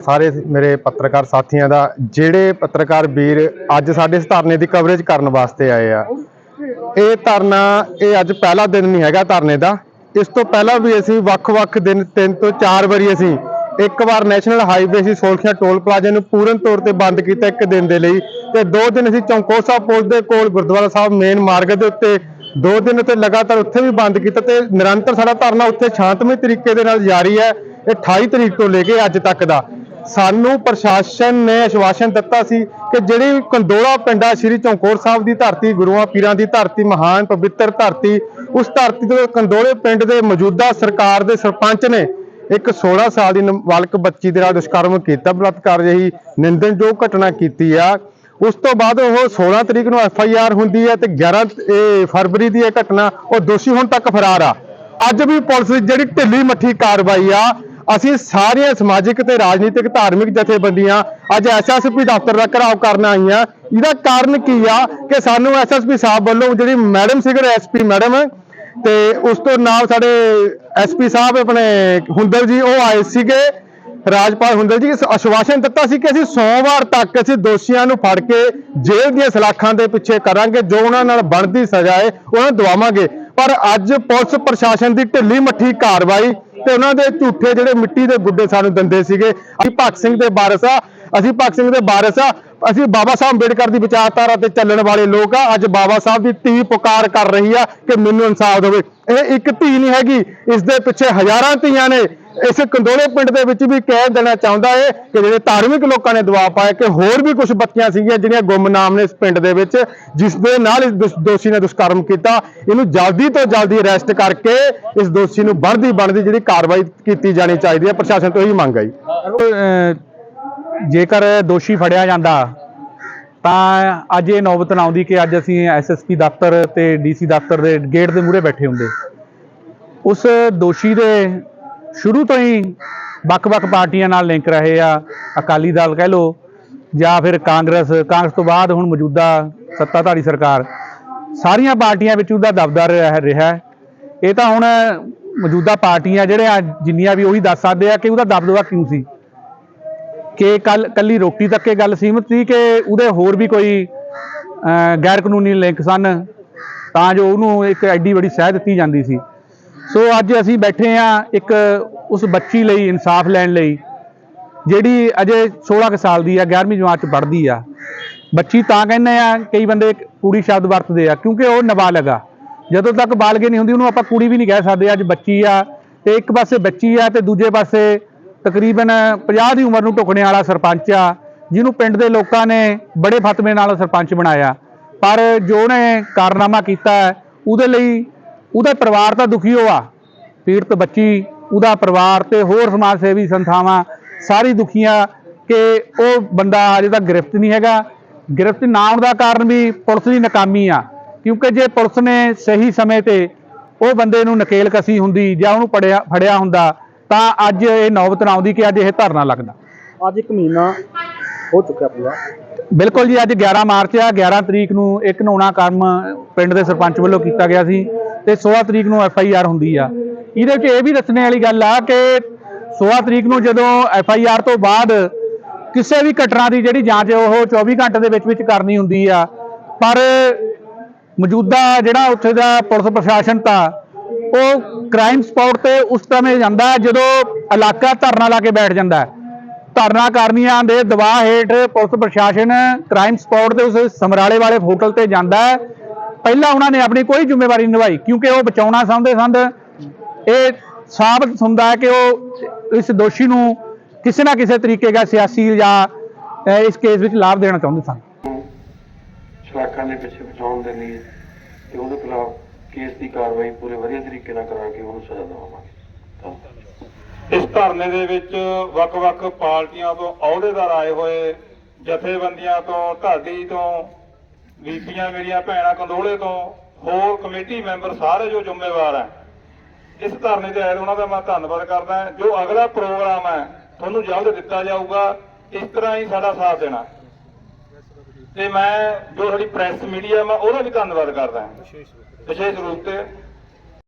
ਸਾਰੇ ਮੇਰੇ ਪੱਤਰਕਾਰ ਸਾਥੀਆਂ ਦਾ, ਜਿਹੜੇ ਪੱਤਰਕਾਰ ਵੀਰ ਅੱਜ ਸਾਡੇ ਇਸ ਧਰਨੇ ਦੀ ਕਵਰੇਜ ਕਰਨ ਵਾਸਤੇ ਆਏ ਆ, ਇਹ ਧਰਨਾ ਇਹ ਅੱਜ ਪਹਿਲਾ ਦਿਨ ਨਹੀਂ ਹੈਗਾ ਧਰਨੇ ਦਾ। ਇਸ ਤੋਂ ਪਹਿਲਾਂ ਵੀ ਅਸੀਂ ਵੱਖ-ਵੱਖ ਦਿਨ, ਤਿੰਨ ਤੋਂ ਚਾਰ ਵਾਰੀ ਅਸੀਂ ਇੱਕ ਵਾਰ ਨੈਸ਼ਨਲ ਹਾਈਵੇ ਸੀ ਸੋਲਖੀਆਂ ਟੋਲ ਪਲਾਜ਼ੇ ਨੂੰ ਪੂਰਨ ਤੌਰ ਤੇ ਬੰਦ ਕੀਤਾ ਇੱਕ ਦਿਨ ਦੇ ਲਈ ਤੇ ਦੋ ਦਿਨ ਅਸੀਂ ਚੌਂਕੋ ਸਾਹਿਬ ਪੁਲ ਦੇ ਕੋਲ ਗੁਰਦੁਆਰਾ ਸਾਹਿਬ ਮੇਨ ਮਾਰਗ ਦੇ ਉੱਤੇ ਦੋ ਦਿਨ ਤੇ ਲਗਾਤਾਰ ਉੱਥੇ ਵੀ ਬੰਦ ਕੀਤਾ ਤੇ ਨਿਰੰਤਰ ਸਾਡਾ ਧਰਨਾ ਉੱਥੇ ਸ਼ਾਂਤਮਈ ਤਰੀਕੇ ਦੇ ਨਾਲ ਜਾਰੀ ਹੈ। ਇਹ 28 ਤਰੀਕ ਤੋਂ ਲੈ ਕੇ ਅੱਜ ਤੱਕ ਦਾ। ਸਾਨੂੰ ਪ੍ਰਸ਼ਾਸਨ ਨੇ ਆਸ਼ਵਾਸਨ ਦਿੱਤਾ ਸੀ ਕਿ ਜਿਹੜੀ ਕੰਦੋਲਾ ਪਿੰਡਾ ਸ੍ਰੀ ਚੌਂਕੋਰ ਸਾਹਿਬ ਦੀ ਧਰਤੀ, ਗੁਰੂਆਂ ਪੀਰਾਂ ਦੀ ਧਰਤੀ, ਮਹਾਨ ਪਵਿੱਤਰ ਧਰਤੀ, ਉਸ ਧਰਤੀ ਤੋਂ ਕੰਦੋਲੇ ਪਿੰਡ ਦੇ ਮੌਜੂਦਾ ਸਰਕਾਰ ਦੇ ਸਰਪੰਚ ਨੇ ਇੱਕ 16 ਸਾਲ ਦੀ ਨਾਬਾਲਗ ਬੱਚੀ ਦੇ ਨਾਲ ਦੁਸ਼ਕਰਮ ਕੀਤਾ, ਬਲਾਤਕਾਰ ਜਿਹੀ ਨਿੰਦਣਯੋਗ ਘਟਨਾ ਕੀਤੀ ਆ। ਉਸ ਤੋਂ ਬਾਅਦ ਉਹ 16 ਤਰੀਕ ਨੂੰ ਐਫ ਆਈ ਆਰ ਹੁੰਦੀ ਹੈ ਤੇ 11 ਫਰਵਰੀ ਦੀ ਇਹ ਘਟਨਾ, ਉਹ ਦੋਸ਼ੀ ਹੁਣ ਤੱਕ ਫਰਾਰ ਆ। ਅੱਜ ਵੀ ਪੁਲਿਸ ਦੀ ਜਿਹੜੀ ਢਿੱਲੀ ਮੱਠੀ ਕਾਰਵਾਈ ਆ ਅਸੀਂ ਸਾਰੀਆਂ ਸਮਾਜਿਕ ਤੇ ਰਾਜਨੀਤਿਕ ਧਾਰਮਿਕ ਜਥੇਬੰਦੀਆਂ ਅੱਜ ਐਸਐਸਪੀ ਦਫ਼ਤਰ ਦਾ ਘਰਾਓ ਕਰਨ ਆਈਆਂ। ਇਹਦਾ ਕਾਰਨ ਕੀ ਆ ਕਿ ਸਾਨੂੰ ਐਸਐਸਪੀ ਸਾਹਿਬ ਵੱਲੋਂ ਜਿਹੜੀ ਮੈਡਮ ਸੀਗੇ ਐਸਪੀ ਮੈਡਮ, ਤੇ ਉਸ ਤੋਂ ਨਾਲ ਸਾਡੇ ਐਸਪੀ ਸਾਹਿਬ ਆਪਣੇ ਹੁੰਦਲ ਜੀ, ਉਹ ਆਏ ਸੀਗੇ, ਰਾਜਪਾਲ ਹੁੰਦਲ ਜੀ, ਇਸ ਆਸ਼ਵਾਸਨ ਦਿੱਤਾ ਸੀ ਕਿ ਅਸੀਂ ਸੋਮਵਾਰ ਤੱਕ ਅਸੀਂ ਦੋਸ਼ੀਆਂ ਨੂੰ ਫੜ ਕੇ ਜੇਲ੍ਹ ਦੀਆਂ ਸਲਾਖਾਂ ਦੇ ਪਿੱਛੇ ਕਰਾਂਗੇ, ਜੋ ਉਹਨਾਂ ਨਾਲ ਬਣਦੀ ਸਜ਼ਾ ਹੈ, ਉਹਨਾਂ ਨੂੰ ਦਵਾਵਾਂਗੇ। ਪਰ ਅੱਜ ਪੁਲਿਸ ਪ੍ਰਸ਼ਾਸਨ ਦੀ ਢਿੱਲੀ ਮੱਠੀ ਕਾਰਵਾਈ ਤੇ ਉਹਨਾਂ ਦੇ ਝੂਠੇ ਜਿਹੜੇ ਮਿੱਟੀ ਦੇ ਗੁੱਡੇ ਸਾਨੂੰ ਦਿੰਦੇ ਸੀਗੇ। ਅਸੀਂ ਭਗਤ ਸਿੰਘ ਦੇ ਵਾਰਸ ਆ, ਅਸੀਂ ਭਗਤ ਸਿੰਘ ਦੇ ਵਾਰਸ ਆ। ਅਸੀਂ ਬਾਬਾ ਸਾਹਿਬ ਅੰਬੇਡਕਰ ਦੀ ਵਿਚਾਰਧਾਰਾ ਤੇ ਚੱਲਣ ਵਾਲੇ ਲੋਕ ਆ। ਅੱਜ ਬਾਬਾ ਸਾਹਿਬ ਦੀ ਧੀ ਪੁਕਾਰ ਕਰ ਰਹੀ ਆ ਕਿ ਮੈਨੂੰ ਇਨਸਾਫ ਦੇਵੇ। ਇਹ ਇੱਕ ਧੀ ਨਹੀਂ ਹੈਗੀ, ਇਸ ਦੇ ਪਿੱਛੇ ਹਜ਼ਾਰਾਂ ਧੀਆਂ ਨੇ। ਇਸ ਕੰਦੋਲੇ ਪਿੰਡ ਦੇ ਵਿੱਚ ਵੀ ਕਹਿ ਦੇਣਾ ਚਾਹੁੰਦਾ ਹੈ ਕਿ ਜਿਹੜੇ ਧਾਰਮਿਕ ਲੋਕਾਂ ਨੇ ਦਬਾਅ ਪਾਇਆ ਕਿ ਹੋਰ ਵੀ ਕੁਝ ਬੱਚੀਆਂ ਸੀਗੀਆਂ ਜਿਹੜੀਆਂ ਗੁੰਮਨਾਮ ਨੇ ਇਸ ਪਿੰਡ ਦੇ ਵਿੱਚ, ਜਿਸ ਦੇ ਨਾਲ ਇਸ ਦੁਸ਼- ਦੋਸ਼ੀ ਨੇ ਦੁਸ਼ਕਰਮ ਕੀਤਾ। ਇਹਨੂੰ ਜਲਦੀ ਤੋਂ ਜਲਦੀ ਅਰੈਸਟ ਕਰਕੇ ਇਸ ਦੋਸ਼ੀ ਨੂੰ ਬਣਦੀ ਬਣਦੀ ਜਿਹੜੀ ਕਾਰਵਾਈ ਕੀਤੀ ਜਾਣੀ ਚਾਹੀਦੀ ਹੈ। ਪ੍ਰਸ਼ਾਸਨ ਤੋਂ ਇਹੀ ਮੰਗ ਹੈ ਅਹ, ਜੇਕਰ ਦੋਸ਼ੀ ਫੜਿਆ ਜਾਂਦਾ, ਤਾਂ ਅੱਜ ਇਹ ਨੌਬਤ ਨਾ ਆਉਂਦੀ ਕਿ ਅੱਜ ਅਸੀਂ ਐਸਐਸਪੀ ਦਫ਼ਤਰ ਤੇ ਡੀਸੀ ਦਫ਼ਤਰ ਦੇ ਗੇਟ ਦੇ ਮੂਹਰੇ ਬੈਠੇ ਹੁੰਦੇ। ਉਸ ਦੋਸ਼ੀ ਦੇ ਸ਼ੁਰੂ ਤੋਂ ਹੀ ਵੱਖ-ਵੱਖ ਪਾਰਟੀਆਂ ਨਾਲ ਲਿੰਕ ਰਹੇ ਆ। ਅਕਾਲੀ ਦਲ ਕਹਿ ਲੋ ਜਾਂ ਫਿਰ ਕਾਂਗਰਸ ਕਾਂਗਰਸ ਤੋਂ ਬਾਅਦ ਹੁਣ ਮੌਜੂਦਾ ਸੱਤਾਧਾਰੀ ਸਰਕਾਰ। ਸਾਰੀਆਂ ਪਾਰਟੀਆਂ ਵਿੱਚ ਉਹਦਾ ਦਬਦਾ ਰਹਿ ਰਿਹਾ ਇਹ ਤਾਂ ਹੁਣ ਮੌਜੂਦਾ ਪਾਰਟੀਆਂ ਜਿਹੜੇ ਆ, ਜਿੰਨੀਆਂ ਵੀ ਉਹੀ ਦੱਸ ਸਕਦੇ ਆ ਕਿ ਉਹਦਾ ਦਬਦਬਾ ਕਿਉਂ ਸੀ? ਕਿ ਕੱਲ, ਕੱਲੀ ਰੋਟੀ ਤੱਕ ਇਹ ਗੱਲ ਸੀਮਤ ਸੀ ਕਿ ਉਹਦੇ ਹੋਰ ਵੀ ਕੋਈ ਗੈਰ ਕਾਨੂੰਨੀ ਲਿੰਕ ਸਨ? ਤਾਂ ਜੋ ਉਹਨੂੰ ਇੱਕ ਐਡੀ ਬੜੀ ਸਹਿ ਦਿੱਤੀ ਜਾਂਦੀ ਸੀ। ਸੋ ਅੱਜ ਅਸੀਂ ਬੈਠੇ ਆ ਇੱਕ ਉਸ ਬੱਚੀ ਲਈ ਇਨਸਾਫ ਲੈਣ ਲਈ, ਜਿਹੜੀ ਅਜੇ 16 ਕੁ ਸਾਲ ਦੀ ਆ 11ਵੀਂ ਜਮਾਤ ਚ ਪੜ੍ਹਦੀ ਆ। ਬੱਚੀ ਤਾਂ ਕਹਿੰਦੇ ਆ, ਕਈ ਬੰਦੇ ਕੁੜੀ ਸ਼ਬਦ ਵਰਤਦੇ ਆ, ਕਿਉਂਕਿ ਉਹ ਨਾਬਾਲਗ ਆ। ਜਦੋਂ ਤੱਕ ਬਾਲਗੇ ਨਹੀਂ ਹੁੰਦੀ, ਉਹਨੂੰ ਆਪਾਂ ਕੁੜੀ ਵੀ ਨਹੀਂ ਕਹਿ ਸਕਦੇ, ਅੱਜ ਬੱਚੀ ਆ, ਤੇ ਇੱਕ ਪਾਸੇ ਬੱਚੀ ਆ, ਤੇ ਦੂਜੇ ਪਾਸੇ ਤਕਰੀਬਨ 50 ਦੀ ਉਮਰ ਨੂੰ ਢੁਕਣੇ ਵਾਲਾ ਸਰਪੰਚ ਆ, ਜਿਹਨੂੰ ਪਿੰਡ ਦੇ ਲੋਕਾਂ ਨੇ ਬੜੇ ਫਤਵੇ ਨਾਲ ਸਰਪੰਚ ਬਣਾਇਆ। ਪਰ ਜੋ ਉਹਨੇ ਕਾਰਨਾਮਾ ਕੀਤਾ, ਉਹਦੇ ਲਈ ਉਹਦਾ ਪਰਿਵਾਰ ਤਾਂ ਦੁਖੀ ਹੋਆ। ਪੀੜਤ ਬੱਚੀ ਉਹਦਾ ਪਰਿਵਾਰ ਤੇ ਹੋਰ ਸਮਾਜ ਸੇਵੀ ਸੰਸਥਾਵਾਂ ਸਾਰੀ ਦੁਖੀਆਂ ਕਿ ਉਹ ਬੰਦਾ ਅਜੇ ਤੱਕ ਗ੍ਰਿਫਤ ਨਹੀਂ ਹੈਗਾ। ਗ੍ਰਿਫਤ ਨਾ ਹੋਣ ਦਾ ਕਾਰਨ ਵੀ ਪੁਲਿਸ ਦੀ ਨਾਕਾਮੀ ਆ। ਕਿਉਂਕਿ ਜੇ ਪੁਲਿਸ ਨੇ ਸਹੀ ਸਮੇਂ ਤੇ ਉਹ ਬੰਦੇ ਨੂੰ ਨਕੇਲ ਕਸੀ ਹੁੰਦੀ ਜਾਂ ਉਹਨੂੰ ਪੜਿਆ ਫੜਿਆ ਹੁੰਦਾ ਤਾਂ ਅੱਜ ਇਹ ਨੌਬਤ ਨਾ ਆਉਂਦੀ ਕਿ ਅੱਜ ਇਹ ਧਰਨਾ ਲੱਗਦਾ। ਅੱਜ ਇੱਕ ਮਹੀਨਾ ਹੋ ਚੁੱਕਿਆ ਪੂਰਾ ਬਿਲਕੁਲ ਜੀ ਅੱਜ 11 ਮਾਰਚ ਆ। 11 ਤਰੀਕ ਨੂੰ ਇੱਕ ਨੌਣਾ ਕੰਮ ਪਿੰਡ ਦੇ ਸਰਪੰਚ ਵੱਲੋਂ ਕੀਤਾ ਗਿਆ ਸੀ। ਤੇ 16 ਤਰੀਕ ਨੂੰ ਐਫ ਆਈ ਆਰ ਹੁੰਦੀ ਆ। ਇਹਦੇ ਵਿੱਚ ਇਹ ਵੀ ਦੱਸਣੇ ਵਾਲੀ ਗੱਲ ਆ ਕਿ 16 ਤਰੀਕ ਨੂੰ ਜਦੋਂ ਐਫ ਆਈ ਆਰ ਤੋਂ ਬਾਅਦ ਕਿਸੇ ਵੀ ਘਟਨਾ ਦੀ ਜਿਹੜੀ ਜਾਂਚ ਉਹ 24 ਘੰਟੇ ਦੇ ਵਿੱਚ ਵਿੱਚ ਕਰਨੀ ਹੁੰਦੀ ਆ। ਪਰ ਮੌਜੂਦਾ ਜਿਹੜਾ ਉੱਥੇ ਦਾ ਪੁਲਿਸ ਪ੍ਰਸ਼ਾਸਨ ਤਾਂ ਉਹ ਕ੍ਰਾਈਮ ਸਪੌਟ ਤੇ ਉਸ ਸਮੇਂ ਜਾਂਦਾ ਜਦੋਂ ਇਲਾਕਾ ਧਰਨਾ ਲਾ ਕੇ ਬੈਠ ਜਾਂਦਾ ਹੈ। ਧਰਨਾ ਕਰਨੀਆਂ ਦੇ ਦਬਾਅ ਹੇਠ ਪੁਲਿਸ ਪ੍ਰਸ਼ਾਸਨ ਕ੍ਰਾਈਮ ਸਪੌਟ ਤੇ ਉਸ ਸਮਰਾਲੇ ਵਾਲੇ ਹੋਟਲ ਤੇ ਜਾਂਦਾ ਪਹਿਲਾਂ ਉਹਨਾਂ ਨੇ ਆਪਣੀ ਕੋਈ ਜ਼ਿੰਮੇਵਾਰੀ ਨਹੀਂ ਨਿਭਾਈ ਕਿਉਂਕਿ ਉਹ ਬਚਾਉਣਾ ਚਾਹੁੰਦੇ ਸਨ ਇਹ ਸਾਬਤ ਹੁੰਦਾ ਹੈ ਕਿ ਉਹ ਇਸ ਦੋਸ਼ੀ ਨੂੰ ਕਿਸੇ ਨਾ ਕਿਸੇ ਤਰੀਕੇ ਦਾ ਸਿਆਸੀ ਜਾਂ ਇਸ ਕੇਸ ਵਿੱਚ ਲਾਭ ਦੇਣਾ ਚਾਹੁੰਦੇ ਸਨ। ਸ਼ਲਾਕਾਂ ਦੇ ਪਿੱਛੇ ਬਚਾਉਣ ਦੇ ਲਈ ਤੇ ਉਹਦੇ ਖਿਲਾਫ ਕੇਸ ਦੀ ਕਾਰਵਾਈ ਪੂਰੇ ਵਧੀਆ ਤਰੀਕੇ ਨਾਲ ਕਰਾ ਕੇ ਉਹਨੂੰ ਸਜ਼ਾ ਦਵਾਵਾਂਗੇ ਇਸ ਧਰਨੇ ਦੇ ਵਿੱਚ ਵੱਖ-ਵੱਖ ਪਾਰਟੀਆਂ ਤੋਂ ਅਹੁਦੇਦਾਰ ਆਏ ਹੋਏ ਜਥੇਬੰਦੀਆਂ ਤੋਂ ਢਾਡੀ ਤੋਂ ਬੀਬੀਆਂ ਮੇਰੀਆਂ ਭੈਣਾਂ ਕੰਦੋਲੇ ਤੋਂ ਹੋਰ ਕਮੇਟੀ ਮੈਂਬਰ ਸਾਰੇ ਜੋ ਜ਼ਿੰਮੇਵਾਰ ਹੈ ਇਸ ਧਰਨੇ ਤੇ ਆਏ ਉਹਨਾਂ ਦਾ ਮੈਂ ਧੰਨਵਾਦ ਕਰਦਾ। ਜੋ ਅਗਲਾ ਪ੍ਰੋਗਰਾਮ ਹੈ ਤੁਹਾਨੂੰ ਜਲਦ ਦਿੱਤਾ ਜਾਊਗਾ। ਇਸ ਤਰ੍ਹਾਂ ਹੀ ਸਾਡਾ ਸਾਥ ਦੇਣਾ ਤੇ ਮੈਂ ਜੋ ਸਾਡੀ ਪ੍ਰੈਸ ਮੀਡੀਆ ਮੈਂ ਉਹਦਾ ਵੀ ਧੰਨਵਾਦ ਕਰਦਾ ਵਿਸ਼ੇਸ਼ ਰੂਪ ਤੇ।